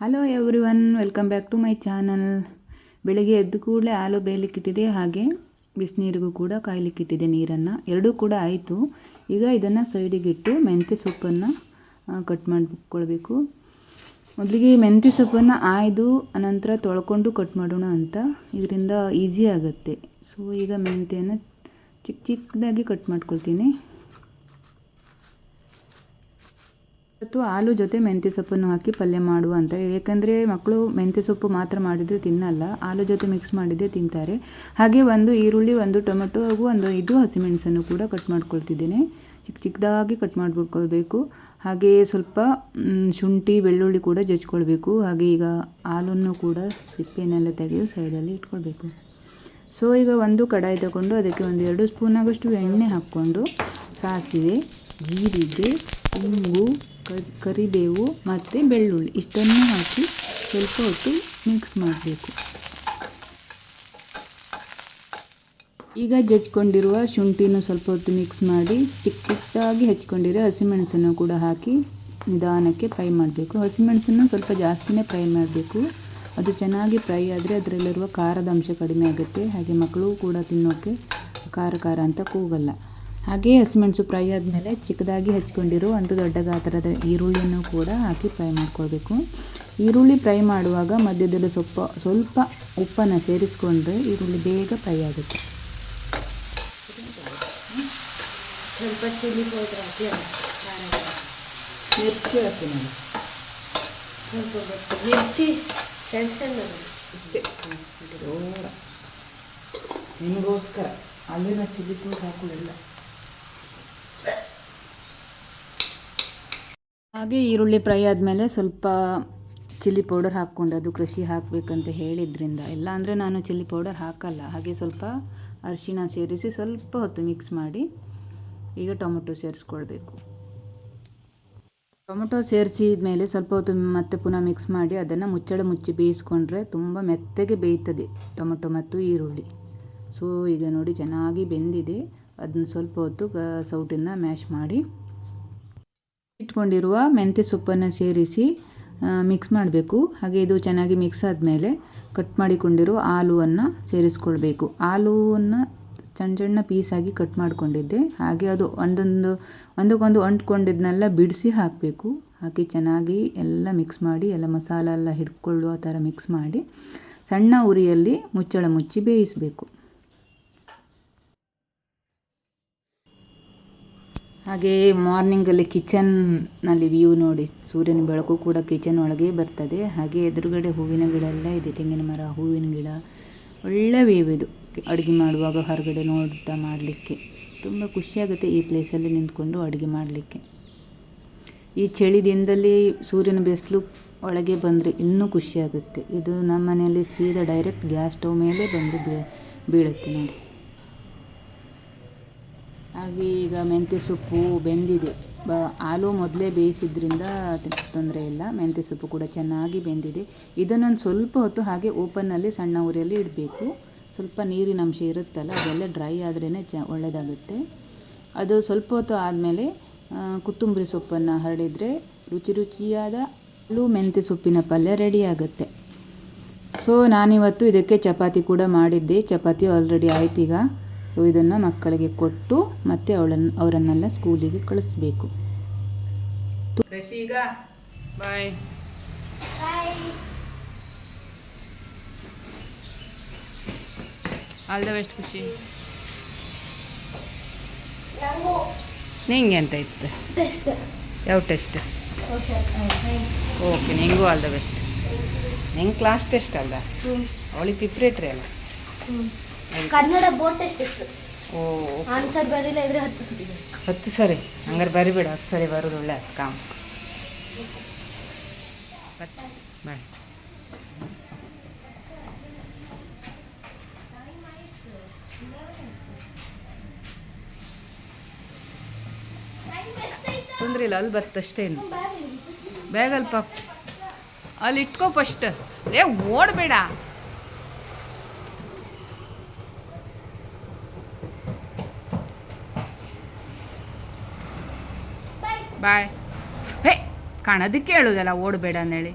Hello everyone welcome back to my channel ಬೆಳಿಗ್ಗೆ ಎದ್ದು ಕೂಡಲೇ ಹಾಲು ಬೇಯಲಿಕ್ಕಿಟ್ಟಿದೆ, ಹಾಗೆ ಬಿಸಿನೀರಿಗೂ ಕೂಡ ಕಾಯಲಿಕ್ಕಿಟ್ಟಿದೆ ನೀರನ್ನು. ಎರಡೂ ಕೂಡ ಆಯಿತು. ಈಗ ಇದನ್ನು ಸೈಡಿಗಿಟ್ಟು ಮೆಂತ್ಯ ಸೊಪ್ಪನ್ನು ಕಟ್ ಮಾಡಿಕೊಳ್ಬೇಕು. ಮೊದಲಿಗೆ ಮೆಂತ್ಯ ಸೊಪ್ಪನ್ನು ಆಯ್ದು, ಅನಂತರ ತೊಳ್ಕೊಂಡು ಕಟ್ ಮಾಡೋಣ ಅಂತ. ಇದರಿಂದ ಈಸಿ ಆಗುತ್ತೆ. ಸೊ ಈಗ ಮೆಂತ್ಯನ ಚಿಕ್ಕ ಚಿಕ್ಕದಾಗಿ ಕಟ್ ಮಾಡ್ಕೊಳ್ತೀನಿ. ಇವತ್ತು ಆಲೂ ಜೊತೆ ಮೆಂತ್ಯ ಸೊಪ್ಪನ್ನು ಹಾಕಿ ಪಲ್ಯ ಮಾಡುವ ಅಂತ. ಏಕೆಂದರೆ ಮಕ್ಕಳು ಮೆಂತ್ಯ ಸೊಪ್ಪು ಮಾತ್ರ ಮಾಡಿದರೆ ತಿನ್ನಲ್ಲ ಆಲೂ ಜೊತೆ ಮಿಕ್ಸ್ ಮಾಡಿದರೆ ತಿಂತಾರೆ. ಹಾಗೆ ಒಂದು ಈರುಳ್ಳಿ, ಒಂದು ಟೊಮೆಟೊ ಹಾಗೂ ಒಂದು ಇದು ಹಸಿಮೆಣಸನ್ನು ಕೂಡ ಕಟ್ ಮಾಡ್ಕೊಳ್ತಿದ್ದೇನೆ. ಚಿಕ್ಕ ಚಿಕ್ಕದಾಗಿ ಕಟ್ ಮಾಡಿಬಿಟ್ಕೊಳ್ಬೇಕು ಹಾಗೆ ಸ್ವಲ್ಪ ಶುಂಠಿ, ಬೆಳ್ಳುಳ್ಳಿ ಕೂಡ ಜಜ್ಕೊಳ್ಬೇಕು. ಹಾಗೆ ಈಗ ಹಾಲನ್ನು ಕೂಡ ಸಿಪ್ಪೆನೆಲ್ಲ ತೆಗೆದು ಸೈಡಲ್ಲಿ ಇಟ್ಕೊಳ್ಬೇಕು. ಸೊ ಈಗ ಒಂದು ಕಡಾಯಿ ತಗೊಂಡು ಅದಕ್ಕೆ ಒಂದು ಎರಡು ಆಗೋಷ್ಟು ಎಣ್ಣೆ ಹಾಕ್ಕೊಂಡು ಸಾಸಿವೆ, ಜೀರಿಗೆ ಹಿಂಗು ಕರಿಬೇವು ಮತ್ತು ಬೆಳ್ಳುಳ್ಳಿ ಇಷ್ಟನ್ನು ಹಾಕಿ ಸ್ವಲ್ಪ ಹೊತ್ತು ಮಿಕ್ಸ್ ಮಾಡಬೇಕು. ಈಗ ಜಜ್ಕೊಂಡಿರುವ ಶುಂಠಿನ ಸ್ವಲ್ಪ ಹೊತ್ತು ಮಿಕ್ಸ್ ಮಾಡಿ ಚಿಕ್ಕ ಚಿಕ್ಕದಾಗಿ ಹೆಚ್ಕೊಂಡಿರೋ ಹಸಿಮೆಣಸನ್ನು ಕೂಡ ಹಾಕಿ ನಿಧಾನಕ್ಕೆ ಫ್ರೈ ಮಾಡಬೇಕು. ಹಸಿಮೆಣಸನ್ನು ಸ್ವಲ್ಪ ಜಾಸ್ತಿನೇ ಫ್ರೈ ಮಾಡಬೇಕು. ಅದು ಚೆನ್ನಾಗಿ ಫ್ರೈ ಆದರೆ ಅದರಲ್ಲಿರುವ ಖಾರದ ಅಂಶ ಕಡಿಮೆ ಆಗುತ್ತೆ. ಹಾಗೆ ಮಕ್ಕಳು ಕೂಡ ತಿನ್ನೋಕ್ಕೆ ಖಾರ ಖಾರ ಅಂತ ಕೂಗಲ್ಲ. ಹಾಗೆ ಹಸಿಮೆಣಸು ಫ್ರೈ ಆದಮೇಲೆ ಚಿಕ್ಕದಾಗಿ ಹಚ್ಕೊಂಡಿರೋ ಒಂದು ದೊಡ್ಡ ಗಾತ್ರದ ಈರುಳ್ಳಿಯನ್ನು ಕೂಡ ಹಾಕಿ ಫ್ರೈ ಮಾಡ್ಕೊಳ್ಬೇಕು. ಈರುಳ್ಳಿ ಫ್ರೈ ಮಾಡುವಾಗ ಮಧ್ಯದಲ್ಲಿ ಸ್ವಲ್ಪ ಸ್ವಲ್ಪ ಉಪ್ಪನ್ನು ಸೇರಿಸ್ಕೊಂಡ್ರೆ ಈರುಳ್ಳಿ ಬೇಗ ಫ್ರೈ ಆಗುತ್ತೆ. ಸ್ವಲ್ಪ ಚಿಲ್ಲಿ ಪೌಡ್ರ್ ಹಾಕಿ ಮಿರ್ಚಿ ಹಾಕ್ತೀನಿ ಸ್ವಲ್ಪ ಮಿರ್ಚಿ ಸಣ್ಣ ಸಣ್ಣ ಇಷ್ಟೇ ನಿಮಗೋಸ್ಕರ. ಅಲ್ಲಿನ ಚಿಲ್ಲಿ ಪೌಡ್ರ್ ಹಾಕೋದಿಲ್ಲ. ಹಾಗೆ ಈರುಳ್ಳಿ ಫ್ರೈ ಆದಮೇಲೆ ಸ್ವಲ್ಪ ಚಿಲ್ಲಿ ಪೌಡರ್ ಹಾಕ್ಕೊಂಡು ಅದು ಕೃಷಿ ಹಾಕಬೇಕಂತ ಹೇಳಿದ್ರಿಂದ, ಇಲ್ಲ ಅಂದರೆ ನಾನು ಚಿಲ್ಲಿ ಪೌಡರ್ ಹಾಕಲ್ಲ, ಹಾಗೆ ಸ್ವಲ್ಪ ಅರಿಶಿನ ಸೇರಿಸಿ ಸ್ವಲ್ಪ ಹೊತ್ತು ಮಿಕ್ಸ್ ಮಾಡಿ ಈಗ ಟೊಮೊಟೊ ಸೇರಿಸ್ಕೊಳ್ಬೇಕು. ಟೊಮೊಟೊ ಸೇರಿಸಿದ ಮೇಲೆ ಸ್ವಲ್ಪ ಹೊತ್ತು ಮತ್ತೆ ಪುನಃ ಮಿಕ್ಸ್ ಮಾಡಿ ಅದನ್ನು ಮುಚ್ಚಳ ಮುಚ್ಚಿ ಬೇಯಿಸ್ಕೊಂಡ್ರೆ ತುಂಬ ಮೆತ್ತಗೆ ಬೇಯ್ತದೆ ಟೊಮೊಟೊ ಮತ್ತು ಈರುಳ್ಳಿ. ಸೊ ಈಗ ನೋಡಿ ಚೆನ್ನಾಗಿ ಬೆಂದಿದೆ, ಅದನ್ನ ಸ್ವಲ್ಪ ಹೊತ್ತು ಸೌಟಿಂದ ಮ್ಯಾಶ್ ಮಾಡಿ ಇಟ್ಕೊಂಡಿರುವ ಮೆಂತ್ಯ ಸೊಪ್ಪನ್ನು ಸೇರಿಸಿ ಮಿಕ್ಸ್ ಮಾಡಬೇಕು. ಹಾಗೆ ಇದು ಚೆನ್ನಾಗಿ ಮಿಕ್ಸ್ ಆದಮೇಲೆ ಕಟ್ ಮಾಡಿಕೊಂಡಿರುವ ಆಲೂವನ್ನು ಸೇರಿಸ್ಕೊಳ್ಬೇಕು. ಆಲೂವನ್ನು ಸಣ್ಣ ಸಣ್ಣ ಪೀಸಾಗಿ ಕಟ್ ಮಾಡಿಕೊಂಡಿದ್ದೆ. ಹಾಗೆ ಅದು ಒಂದೊಂದು, ಒಂದಕ್ಕೊಂದು ಅಂಟ್ಕೊಂಡಿದ್ದನ್ನೆಲ್ಲ ಬಿಡಿಸಿ ಹಾಕಬೇಕು. ಹಾಕಿ ಚೆನ್ನಾಗಿ ಎಲ್ಲ ಮಿಕ್ಸ್ ಮಾಡಿ, ಎಲ್ಲ ಮಸಾಲ ಎಲ್ಲ ಹಿಡ್ಕೊಳ್ಳುವ ಥರ ಮಿಕ್ಸ್ ಮಾಡಿ ಸಣ್ಣ ಉರಿಯಲ್ಲಿ ಮುಚ್ಚಳ ಮುಚ್ಚಿ ಬೇಯಿಸಬೇಕು. ಹಾಗೆ ಮಾರ್ನಿಂಗಲ್ಲಿ ಕಿಚನ್ನಲ್ಲಿ ವ್ಯೂ ನೋಡಿ. ಸೂರ್ಯನ ಬೆಳಕು ಕೂಡ ಕಿಚನ್ ಒಳಗೆ ಬರ್ತದೆ. ಹಾಗೆ ಎದುರುಗಡೆ ಹೂವಿನ ಗಿಡ ಎಲ್ಲ ಇದೆ. ತೆಂಗಿನ ಮರ, ಹೂವಿನ ಗಿಡ. ಒಳ್ಳೆ ವ್ಯೂ ಇದು. ಅಡುಗೆ ಮಾಡುವಾಗ ಹೊರಗಡೆ ನೋಡ್ತಾ ಮಾಡಲಿಕ್ಕೆ. ತುಂಬ ಖುಷಿಯಾಗುತ್ತೆ ಈ ಪ್ಲೇಸಲ್ಲಿ ನಿಂತ್ಕೊಂಡು ಅಡುಗೆ ಮಾಡಲಿಕ್ಕೆ. ಈ ಚಳಿ ದಿನದಲ್ಲಿ ಸೂರ್ಯನ ಬಿಸಿಲು ಒಳಗೆ ಬಂದರೆ ಇನ್ನೂ ಖುಷಿಯಾಗುತ್ತೆ. ಇದು ನಮ್ಮ ಮನೆಯಲ್ಲಿ ಸೀದಾ ಡೈರೆಕ್ಟ್ ಗ್ಯಾಸ್ ಸ್ಟವ್ ಮೇಲೆ ಬಂದು ಬೀಳುತ್ತೆ ನೋಡಿ. ಹಾಗೆ ಈಗ ಮೆಂತ್ಯ ಸೊಪ್ಪು ಬೆಂದಿದೆ. ಬ ಆಲೂ ಮೊದಲೇ ಬೇಯಿಸಿದ್ರಿಂದ ತೊಂದರೆ ಇಲ್ಲ. ಮೆಂತ್ಯ ಸೊಪ್ಪು ಕೂಡ ಚೆನ್ನಾಗಿ ಬೆಂದಿದೆ. ಇದನ್ನೊಂದು ಸ್ವಲ್ಪ ಹೊತ್ತು ಹಾಗೆ ಓಪನ್ನಲ್ಲಿ ಸಣ್ಣ ಉರಿಯಲ್ಲಿ ಇಡಬೇಕು. ಸ್ವಲ್ಪ ನೀರಿನ ಅಂಶ ಇರುತ್ತಲ್ಲ, ಅದೆಲ್ಲ ಡ್ರೈ ಆದ್ರೇ ಚ ಒಳ್ಳೆಯದಾಗುತ್ತೆ ಅದು ಸ್ವಲ್ಪ ಹೊತ್ತು ಆದಮೇಲೆ ಕೊತ್ತಂಬರಿ ಸೊಪ್ಪನ್ನು ಹರಡಿದರೆ ರುಚಿ ರುಚಿಯಾದ ಆಲೂ ಮೆಂತ್ಯ ಸೊಪ್ಪಿನ ಪಲ್ಯ ರೆಡಿ ಆಗುತ್ತೆ. ಸೊ ನಾನಿವತ್ತು ಇದಕ್ಕೆ ಚಪಾತಿ ಕೂಡ ಮಾಡಿದ್ದೆ. ಚಪಾತಿ ಆಲ್ರೆಡಿ ಆಯ್ತು ಈಗ ಸೊ ಇದನ್ನು ಮಕ್ಕಳಿಗೆ ಕೊಟ್ಟು ಮತ್ತೆ ಅವಳನ್ನು ಅವರನ್ನೆಲ್ಲ ಸ್ಕೂಲಿಗೆ ಕಳಿಸ್ಬೇಕು. ಬಾಯ್. ಆಲ್ ದ ಬೆಸ್ಟ್ ಖುಷಿ. ನಿಂಗೆ. ಅಂತ ಇತ್ತು? ಯಾವ ಟೆಸ್ಟ್ ಓಕೆ ನಿಂಗೂ ಆಲ್ ದ ಬೆಸ್ಟ್ ನಿಂಗೆ ಕ್ಲಾಸ್ ಟೆಸ್ಟ್ ಅಲ್ಲ ಅವಳಿಗೆ ಪ್ರಿಪ್ರೇಟ್ರಿ ಅಲ್ಲ ಕನ್ನಡ ಬೋರ್ಡ್ ಟೆಸ್ಟ್ ಇತ್ತು. ಓ ಆನ್ಸರ್ ಬರಲಿಲ್ಲ ಇದ್ರೆ ಹತ್ತು ಸತಿ ಹತ್ತು ಸರಿ. ಹಂಗಾರೆ ಬರಿಬೇಡ ಹತ್ತು ಸರಿ ಬರೋದು ಒಳ್ಳೆ ಕಾಮ್. ಬಾಯ್. ತೊಂದರೆ ಇಲ್ಲ ಅಲ್ಲಿ ಬರ್ತಷ್ಟೇನು ಬ್ಯಾಗಲ್ಲಿ ಪಾಪ ಅಲ್ಲಿ ಇಟ್ಕೋ ಫಸ್ಟ್ ಏ ಓಡಬೇಡ. ಬಾಯ್. ಹೇ ಕಾಣೋದಕ್ಕೆ ಹೇಳೋದಲ್ಲ ಓಡಬೇಡ ಅಂದೇಳಿ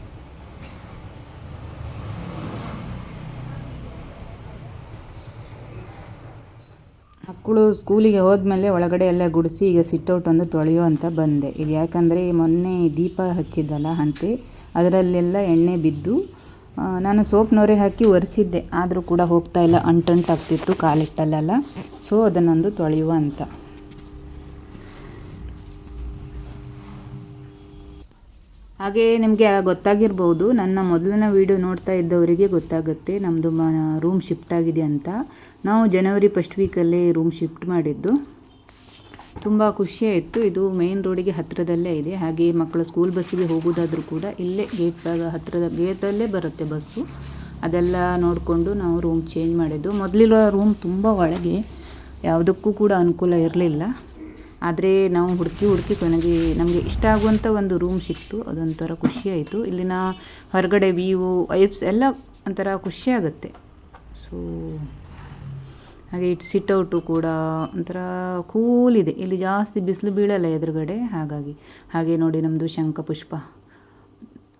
ಮಕ್ಕಳು ಸ್ಕೂಲಿಗೆ ಹೋದ್ಮೇಲೆ ಒಳಗಡೆ ಎಲ್ಲ ಗುಡಿಸಿ ಈಗ ಸಿಟ್ಟೌಟ್ ಒಂದು ತೊಳೆಯೋ ಅಂತ ಬಂದೆ. ಇದು ಯಾಕಂದರೆ ಮೊನ್ನೆ ದೀಪ ಹಚ್ಚಿದ್ದಲ್ಲ ಹಂತಿ ಅದರಲ್ಲೆಲ್ಲ ಎಣ್ಣೆ ಬಿದ್ದು ನಾನು ಸೋಪ್ ನೋರೆ ಹಾಕಿ ಒರೆಸಿದ್ದೆ. ಆದರೂ ಕೂಡ ಹೋಗ್ತಾ ಇಲ್ಲ, ಅಂಟಂಟಾಗ್ತಿತ್ತು ಕಾಲಿಟ್ಟಲ್ಲೆಲ್ಲ. ಸೊ ಅದನ್ನೊಂದು ತೊಳೆಯುವ ಅಂತ. ಹಾಗೆ ನಿಮಗೆ ಗೊತ್ತಾಗಿರ್ಬೋದು, ನನ್ನ ಮೊದಲನೇ ವೀಡಿಯೋ ನೋಡ್ತಾ ಇದ್ದವರಿಗೆ ಗೊತ್ತಾಗುತ್ತೆ ನಮ್ಮದು ಮ ರೂಮ್ ಶಿಫ್ಟ್ ಆಗಿದೆ ಅಂತ. ನಾವು ಜನವರಿ ಫಸ್ಟ್ ವೀಕಲ್ಲೇ ರೂಮ್ ಶಿಫ್ಟ್ ಮಾಡಿದ್ದು. ತುಂಬ ಖುಷಿಯಾಯಿತು ಇದು ಮೇನ್ ರೋಡಿಗೆ ಹತ್ತಿರದಲ್ಲೇ ಇದೆ. ಹಾಗೆ ಮಕ್ಕಳು ಸ್ಕೂಲ್ ಬಸ್ಸಿಗೆ ಹೋಗೋದಾದರೂ ಕೂಡ ಇಲ್ಲೇ ಗೇಟ್ ಹತ್ತಿರದ ಗೇಟಲ್ಲೇ ಬರುತ್ತೆ ಬಸ್ಸು ಅದೆಲ್ಲ ನೋಡಿಕೊಂಡು ನಾವು ರೂಮ್ ಚೇಂಜ್ ಮಾಡಿದ್ದು. ಮೊದಲಿರೋ ರೂಮ್ ತುಂಬ ಒಳಗೆ, ಯಾವುದಕ್ಕೂ ಕೂಡ ಅನುಕೂಲ ಇರಲಿಲ್ಲ. ಆದರೆ ನಾವು ಹುಡುಕಿ ಹುಡುಕಿ ಕೊನೆಗೆ ನಮಗೆ ಇಷ್ಟ ಆಗುವಂಥ ಒಂದು ರೂಮ್ ಸಿಕ್ತು. ಅದೊಂಥರ ಖುಷಿಯಾಯಿತು ಇಲ್ಲಿನ ಹೊರಗಡೆ ವ್ಯೂ ವೈಬ್ಸ್ ಎಲ್ಲ ಒಂಥರ ಖುಷಿಯಾಗುತ್ತೆ ಸೊ ಹಾಗೆ ಸಿಟ್ಔಟು ಕೂಡ ಒಂಥರ ಕೂಲ್ ಇದೆ. ಇಲ್ಲಿ ಜಾಸ್ತಿ ಬಿಸಿಲು ಬೀಳಲ್ಲ ಎದುರುಗಡೆ. ಹಾಗಾಗಿ, ಹಾಗೆ ನೋಡಿ ನಮ್ಮದು ಶಂಖಪುಷ್ಪ.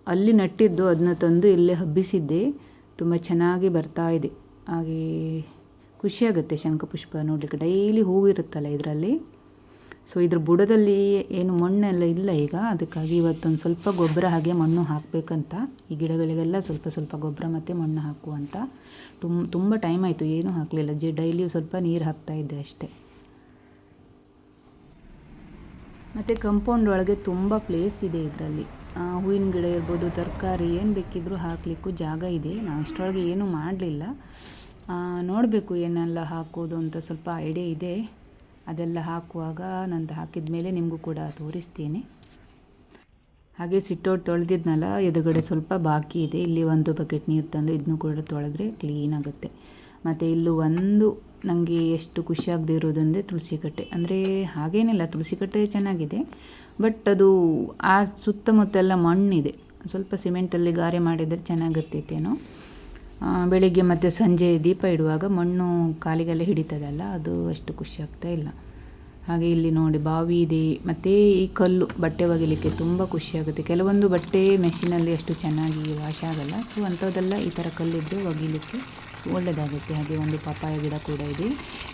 ಅಲ್ಲಿ ನಟ್ಟಿದ್ದು ಅದನ್ನ ತಂದು ಇಲ್ಲೇ ಹಬ್ಬಿಸಿದ್ದೆ. ತುಂಬ ಚೆನ್ನಾಗಿ ಬರ್ತಾ ಇದೆ. ಹಾಗೆ ಖುಷಿಯಾಗುತ್ತೆ ಶಂಖಪುಷ್ಪ ನೋಡಲಿಕ್ಕೆ. ಡೈಲಿ ಹೂವಿರುತ್ತಲ್ಲ ಇದರಲ್ಲಿ. ಸೊ ಇದ್ರ ಬುಡದಲ್ಲಿ ಏನು ಮಣ್ಣೆಲ್ಲ ಇಲ್ಲ ಈಗ. ಅದಕ್ಕಾಗಿ ಇವತ್ತೊಂದು ಸ್ವಲ್ಪ ಗೊಬ್ಬರ ಹಾಗೆ ಮಣ್ಣು ಹಾಕಬೇಕಂತ. ಈ ಗಿಡಗಳಿಗೆಲ್ಲ ಸ್ವಲ್ಪ ಸ್ವಲ್ಪ ಗೊಬ್ಬರ ಮತ್ತು ಮಣ್ಣು ಹಾಕುವಂತ. ತುಂಬ ತುಂಬ ಟೈಮ್ ಆಯಿತು, ಏನೂ ಹಾಕಲಿಲ್ಲ. ಜಿ ಡೈಲಿ ಸ್ವಲ್ಪ ನೀರು ಹಾಕ್ತಾ ಇದ್ದೆ ಅಷ್ಟೇ. ಮತ್ತು ಕಂಪೌಂಡ್ ಒಳಗೆ ತುಂಬ ಪ್ಲೇಸ್ ಇದೆ ಇದರಲ್ಲಿ. ಹೂವಿನ ಗಿಡ ಇರ್ಬೋದು, ತರಕಾರಿ, ಏನು ಬೇಕಿದ್ರೂ ಹಾಕಲಿಕ್ಕೂ ಜಾಗ ಇದೆ. ನಾನು ಅಷ್ಟರೊಳಗೆ ಏನೂ ಮಾಡಲಿಲ್ಲ. ನೋಡಬೇಕು ಏನೆಲ್ಲ ಹಾಕೋದು ಅಂತ ಸ್ವಲ್ಪ ಐಡಿಯಾ ಇದೆ. ಅದೆಲ್ಲ ಹಾಕುವಾಗ ನಂದು ಹಾಕಿದ ಮೇಲೆ ನಿಮಗೂ ಕೂಡ ತೋರಿಸ್ತೀನಿ. ಹಾಗೆ ಸಿಟ್ಟೌಟ್ ತೊಳೆದಿದ್ನಲ್ಲ, ಎದುರುಗಡೆ ಸ್ವಲ್ಪ ಬಾಕಿ ಇದೆ. ಇಲ್ಲಿ ಒಂದು ಬಕೆಟ್ ನೀರು ತಂದು ಇದನ್ನು ಕೂಡ ತೊಳೆದ್ರೆ ಕ್ಲೀನ್ ಆಗುತ್ತೆ. ಮತ್ತು ಇಲ್ಲೂ ಒಂದು ನನಗೆ ಎಷ್ಟು ಖುಷಿಯಾಗದೇ ಇರೋದಂದರೆ ತುಳಸಿ ಕಟ್ಟೆ. ಅಂದರೆ ಹಾಗೇನಿಲ್ಲ, ತುಳಸಿ ಕಟ್ಟೆ ಚೆನ್ನಾಗಿದೆ. ಬಟ್ ಅದು ಆ ಸುತ್ತಮುತ್ತೆಲ್ಲ ಮಣ್ಣಿದೆ. ಸ್ವಲ್ಪ ಸಿಮೆಂಟಲ್ಲಿ ಗಾರೆ ಮಾಡಿದರೆ ಚೆನ್ನಾಗಿರ್ತೈತೇನೋ. ಬೆಳಿಗ್ಗೆ ಮತ್ತು ಸಂಜೆ ದೀಪ ಇಡುವಾಗ ಮಣ್ಣು ಕಾಲಿಗೆಲ್ಲ ಹಿಡಿತದಲ್ಲ, ಅದು ಅಷ್ಟು ಖುಷಿ ಆಗ್ತಾ ಇಲ್ಲ. ಹಾಗೆ ಇಲ್ಲಿ ನೋಡಿ ಬಾವಿ ಇದೆ, ಮತ್ತು ಈ ಕಲ್ಲು ಬಟ್ಟೆ ಒಗಿಲಿಕ್ಕೆ ತುಂಬ ಖುಷಿಯಾಗುತ್ತೆ ಕೆಲವೊಂದು ಬಟ್ಟೆ ಮೆಷಿನಲ್ಲಿ ಅಷ್ಟು ಚೆನ್ನಾಗಿ ವಾಶ್ ಆಗಲ್ಲ ಸೊ ಅಂಥದ್ದೆಲ್ಲ ಈ ಥರ ಕಲ್ಲಿದ್ದು ಒಗಿಲಿಕ್ಕೆ ಒಳ್ಳೆಯದಾಗುತ್ತೆ ಹಾಗೆ ಒಂದು ಪಪಾಯ ಗಿಡ ಕೂಡ ಇದೆ.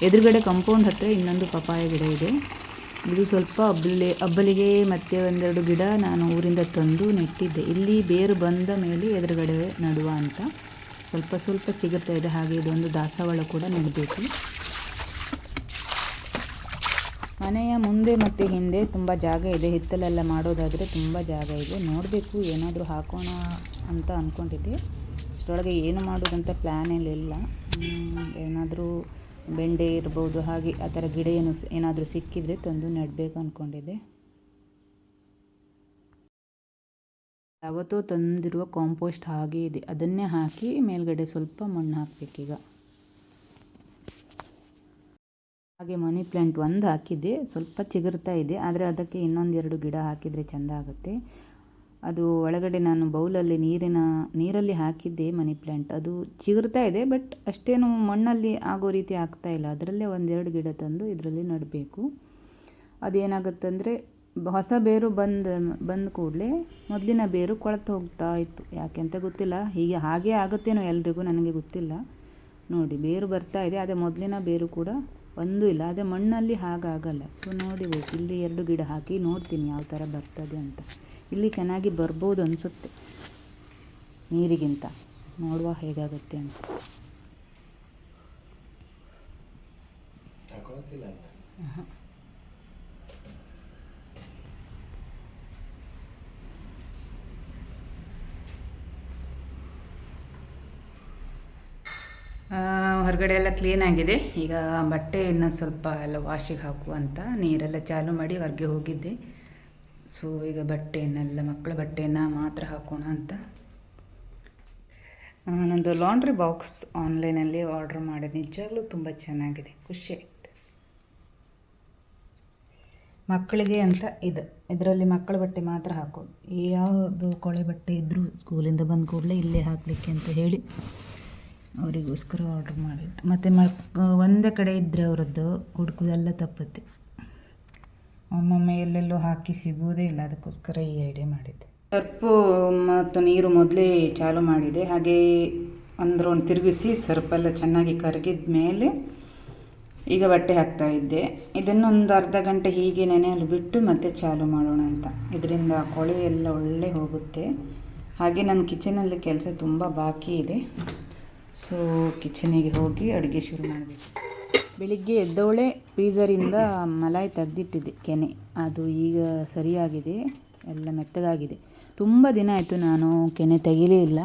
ಎದುರುಗಡೆ ಕಂಪೌಂಡ್ ಹತ್ತಿರ ಇನ್ನೊಂದು ಪಪಾಯ ಗಿಡ ಇದೆ. ಇದು ಸ್ವಲ್ಪ ಅಬ್ಬಲಿ ಅಬ್ಬಲಿಗೆ ಮತ್ತು ಒಂದೆರಡು ಗಿಡ ನಾನು ಊರಿಂದ ತಂದು ನೆಟ್ಟಿದ್ದೆ. ಇಲ್ಲಿ ಬೇರು ಬಂದ ಮೇಲೆ ಎದುರುಗಡೆ ನಡುವ ಅಂತ ಸ್ವಲ್ಪ ಸ್ವಲ್ಪ ಸಿಗುತ್ತಾ. ಇದೆ ಹಾಗೆ ಇದೊಂದು ದಾಸವಾಳ ಕೂಡ ನೆಡಬೇಕು. ಮನೆಯ ಮುಂದೆ ಮತ್ತು ಹಿಂದೆ ತುಂಬ ಜಾಗ ಇದೆ. ಹಿತ್ತಲೆಲ್ಲ ಮಾಡೋದಾದರೆ ತುಂಬ ಜಾಗ ಇದೆ. ನೋಡಬೇಕು ಏನಾದರೂ ಹಾಕೋಣ ಅಂತ ಅಂದ್ಕೊಂಡಿದ್ದೆ ಅಷ್ಟರೊಳಗೆ ಏನು ಮಾಡೋದಂತ ಪ್ಲ್ಯಾನಲ್ಲಿ ಏನಾದರೂ ಬೆಂಡೆ ಇರ್ಬೋದು, ಹಾಗೆ ಆ ಥರ ಗಿಡ ಏನು ಏನಾದರೂ ಸಿಕ್ಕಿದರೆ ತಂದು ನೆಡಬೇಕು ಅಂದ್ಕೊಂಡಿದ್ದೆ ಯಾವತ್ತೋ ತಂದಿರುವ ಕಾಂಪೋಸ್ಟ್ ಹಾಗೆ ಇದೆ. ಅದನ್ನೇ ಹಾಕಿ ಮೇಲ್ಗಡೆ ಸ್ವಲ್ಪ ಮಣ್ಣು ಹಾಕಬೇಕೀಗ. ಹಾಗೆ ಮನಿ ಪ್ಲ್ಯಾಂಟ್ ಒಂದು ಹಾಕಿದ್ದೆ. ಸ್ವಲ್ಪ ಚಿಗುರ್ತಾ ಇದೆ. ಆದರೆ ಅದಕ್ಕೆ ಇನ್ನೊಂದೆರಡು ಗಿಡ ಹಾಕಿದರೆ ಚೆಂದ ಆಗುತ್ತೆ. ಅದು ಒಳಗಡೆ ನಾನು ಬೌಲಲ್ಲಿ ನೀರಿನ, ನೀರಲ್ಲಿ ಹಾಕಿದ್ದೆ ಮನಿ ಪ್ಲ್ಯಾಂಟ್ ಅದು ಚಿಗುರ್ತಾ ಇದೆ, ಬಟ್ ಅಷ್ಟೇನು ಮಣ್ಣಲ್ಲಿ ಆಗೋ ರೀತಿ ಆಗ್ತಾ ಇಲ್ಲ. ಅದರಲ್ಲೇ ಒಂದೆರಡು ಗಿಡ ತಂದು ಇದರಲ್ಲಿ ನೆಡಬೇಕು. ಅದೇನಾಗುತ್ತಂದರೆ ಹೊಸ ಬೇರು ಬಂದ ಬಂದ ಕೂಡಲೇ ಮೊದಲಿನ ಬೇರು ಕೊಳೆತು ಹೋಗ್ತಾ ಇತ್ತು. ಯಾಕೆ ಅಂತ ಗೊತ್ತಿಲ್ಲ. ಹೀಗೆ ಹಾಗೇ ಆಗುತ್ತೇನೋ ಎಲ್ರಿಗೂ ನನಗೆ ಗೊತ್ತಿಲ್ಲ. ನೋಡಿ ಬೇರು ಬರ್ತಾ ಇದೆ. ಅದೇ ಮೊದಲಿನ ಬೇರು ಕೂಡ ಒಂದೂ ಇಲ್ಲ. ಅದೇ ಮಣ್ಣಲ್ಲಿ ಹಾಗಾಗಲ್ಲ. ಸೊ ನೋಡಿ ಇಲ್ಲಿ ಎರಡು ಗಿಡ ಹಾಕಿ ನೋಡ್ತೀನಿ ಯಾವ ಥರ ಬರ್ತದೆ ಅಂತ. ಇಲ್ಲಿ ಚೆನ್ನಾಗಿ ಬರ್ಬೋದು ಅನಿಸುತ್ತೆ ನೀರಿಗಿಂತ. ನೋಡುವ ಹೇಗಾಗುತ್ತೆ ಅಂತ. ತಗೊಳ್ತಿಲ್ಲ ಹೊರಗಡೆ ಎಲ್ಲ ಕ್ಲೀನ್ ಆಗಿದೆ. ಈಗ ಬಟ್ಟೆ ಸ್ವಲ್ಪ ಎಲ್ಲ ವಾಶಿಗೆ ಹಾಕುವಂತ ನೀರೆಲ್ಲ ಚಾಲು ಮಾಡಿ ಹೊರಗೆ ಹೋಗಿದ್ದೆ. ಸೊ ಈಗ ಬಟ್ಟೆಯನ್ನೆಲ್ಲ, ಮಕ್ಕಳ ಬಟ್ಟೆಯನ್ನು ಮಾತ್ರ ಹಾಕೋಣ ಅಂತ. ನಂದು ಲಾಂಡ್ರಿ ಬಾಕ್ಸ್ ಆನ್ಲೈನಲ್ಲಿ ಆರ್ಡ್ರ್ ಮಾಡಿದೆ. ನಿಜವಾಗ್ಲೂ ತುಂಬ ಚೆನ್ನಾಗಿದೆ. ಖುಷಿ ಆಯಿತು. ಮಕ್ಕಳಿಗೆ ಅಂತ ಇದು. ಇದರಲ್ಲಿ ಮಕ್ಕಳ ಬಟ್ಟೆ ಮಾತ್ರ ಹಾಕೋದು. ಯಾವುದು ಕೊಳೆ ಬಟ್ಟೆ ಇದ್ದರೂ ಸ್ಕೂಲಿಂದ ಬಂದ ಕೂಡಲೇ ಇಲ್ಲೇ ಹಾಕಲಿಕ್ಕೆ ಅಂತ ಹೇಳಿ. ಅವರಿಗೋಸ್ಕರ ಆರ್ಡ್ರ್ ಮಾಡಿದ್ದು. ಮತ್ತು ಮಕ್ ಒಂದೇ ಕಡೆ ಇದ್ದರೆ ಅವರದ್ದು ಹುಡುಕೋದೆಲ್ಲ ತಪ್ಪುತ್ತೆ. ಒಮ್ಮೊಮ್ಮೆ ಎಲ್ಲೆಲ್ಲೋ ಹಾಕಿ ಸಿಗುವುದೇ ಇಲ್ಲ. ಅದಕ್ಕೋಸ್ಕರ ಈ ಐಡಿಯಾ ಮಾಡಿದ್ದೆ. ಸರ್ಪು ಮತ್ತು ನೀರು ಮೊದಲೇ ಚಾಲು ಮಾಡಿದೆ. ಹಾಗೆ ಒಂದು ತಿರುಗಿಸಿ ಸರ್ಪೆಲ್ಲ ಚೆನ್ನಾಗಿ ಕರಗಿದ ಮೇಲೆ ಈಗ ಬಟ್ಟೆ ಹಾಕ್ತಾ ಇದ್ದೆ. ಇದನ್ನೊಂದು ಅರ್ಧ ಗಂಟೆ ಹೀಗೆ ನೆನೆಯಲು ಬಿಟ್ಟು ಮತ್ತೆ ಚಾಲು ಮಾಡೋಣ ಅಂತ. ಇದರಿಂದ ಕೊಳೆ ಎಲ್ಲ ಒಳ್ಳೆ ಹೋಗುತ್ತೆ. ಹಾಗೆ ನನ್ನ ಕಿಚನಲ್ಲಿ ಕೆಲಸ ತುಂಬ ಬಾಕಿ ಇದೆ. ಸೊ ಕಿಚನಿಗೆ ಹೋಗಿ ಅಡುಗೆ ಶುರು ಮಾಡಬೇಕು. ಬೆಳಿಗ್ಗೆ ಎದ್ದವಳೆ ಫ್ರೀಝರಿಂದ ಮಲಾಯಿ ತೆಗೆದಿಟ್ಟಿದ್ದೆ ಕೆನೆ. ಅದು ಈಗ ಸರಿಯಾಗಿದೆ ಎಲ್ಲ ಮೆತ್ತಗಾಗಿದೆ. ತುಂಬ ದಿನ ಆಯಿತು ನಾನು ಕೆನೆ ತೆಗಿಲೇ ಇಲ್ಲ.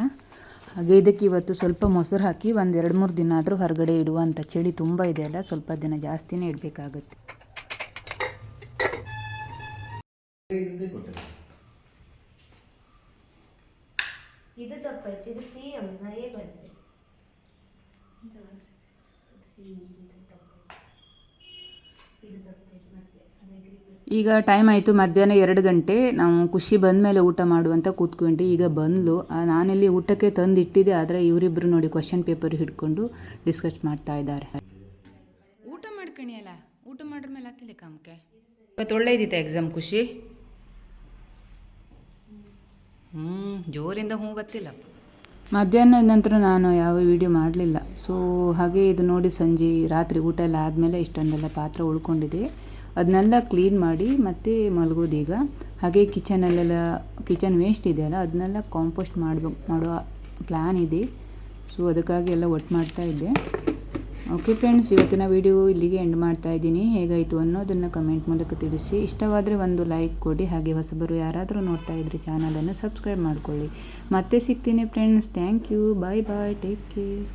ಹಾಗೆ ಇದಕ್ಕೆ ಇವತ್ತು ಸ್ವಲ್ಪ ಮೊಸರು ಹಾಕಿ ಒಂದು ಎರಡು ಮೂರು ದಿನ ಆದರೂ ಹೊರಗಡೆ ಇಡುವಂಥ ಚಳಿ ತುಂಬ ಇದೆ ಅಲ್ಲ ಸ್ವಲ್ಪ ದಿನ ಜಾಸ್ತಿನೇ ಇಡಬೇಕಾಗುತ್ತೆ. ಇದು ತಪ್ಪಾಯ್ತು ಇದು ಸಿ ಈಗ ಟೈಮ್ ಆಯಿತು ಮಧ್ಯಾಹ್ನ ಎರಡು ಗಂಟೆ. ನಾವು ಖುಷಿ ಬಂದ ಮೇಲೆ ಊಟ ಮಾಡುವಂತ ಕೂತ್ಕೊಂಡು ಈಗ ಬಂದ್ಲು. ನಾನಿಲ್ಲಿ ಊಟಕ್ಕೆ ತಂದು ಇಟ್ಟಿದ್ದೆ ಆದರೆ ಇವರಿಬ್ಬರು ನೋಡಿ ಕ್ವಶನ್ ಪೇಪರ್ ಹಿಡ್ಕೊಂಡು ಡಿಸ್ಕಸ್ ಮಾಡ್ತಾ ಇದ್ದಾರೆ. ಊಟ ಮಾಡ್ಕಣಿಯಲ್ಲ? ಊಟ ಮಾಡ್ರ ಮೇಲೆ ಹತ್ತಿಲ್ಲ ಕಾಮಕ್ಕೆ ಇವತ್ತು ಒಳ್ಳೆಯದಿತ್ತು ಎಕ್ಸಾಮ್ ಖುಷಿ. ಹ್ಞೂ ಜೋರಿಂದ ಹ್ಞೂ ಗೊತ್ತಿಲ್ಲ ಮಧ್ಯಾಹ್ನದ ನಂತರ ನಾನು ಯಾವ ವಿಡಿಯೋ ಮಾಡಲಿಲ್ಲ. ಸೊ ಹಾಗೆ ಇದು ನೋಡಿ ಸಂಜೆ ರಾತ್ರಿ ಊಟ ಎಲ್ಲ ಆದಮೇಲೆ ಇಷ್ಟೊಂದೆಲ್ಲ ಪಾತ್ರ ಉಳ್ಕೊಂಡಿದೆ. ಅದನ್ನೆಲ್ಲ ಕ್ಲೀನ್ ಮಾಡಿ ಮತ್ತೆ ಮಲಗೋದೀಗ. ಹಾಗೆ ಕಿಚನಲ್ಲೆಲ್ಲ ಕಿಚನ್ ವೇಸ್ಟ್ ಇದೆಯಲ್ಲ ಅದನ್ನೆಲ್ಲ ಕಾಂಪೋಸ್ಟ್ ಮಾಡಬೇಕು ಮಾಡುವ ಪ್ಲ್ಯಾನ್ ಇದೆ. ಸೊ ಅದಕ್ಕಾಗಿ ಎಲ್ಲ ಒಟ್ಟು ಮಾಡ್ತಾ ಇದ್ದೆ. ಓಕೆ ಫ್ರೆಂಡ್ಸ್ ಇವತ್ತಿನ ವಿಡಿಯೋ ಇಲ್ಲಿಗೆ ಎಂಡ್ ಮಾಡ್ತಾ ಇದ್ದೀನಿ. ಹೇಗಾಯಿತು ಅನ್ನೋದನ್ನು ಕಮೆಂಟ್ ಮೂಲಕ ತಿಳಿಸಿ. ಇಷ್ಟವಾದರೆ ಒಂದು ಲೈಕ್ ಕೊಡಿ. ಹಾಗೆ ಹೊಸಬರು ಯಾರಾದರೂ ನೋಡ್ತಾ ಇದ್ರೆ ಚಾನಲನ್ನು ಸಬ್ಸ್ಕ್ರೈಬ್ ಮಾಡ್ಕೊಳ್ಳಿ. ಮತ್ತೆ ಸಿಗ್ತೀನಿ friends thank you bye bye take care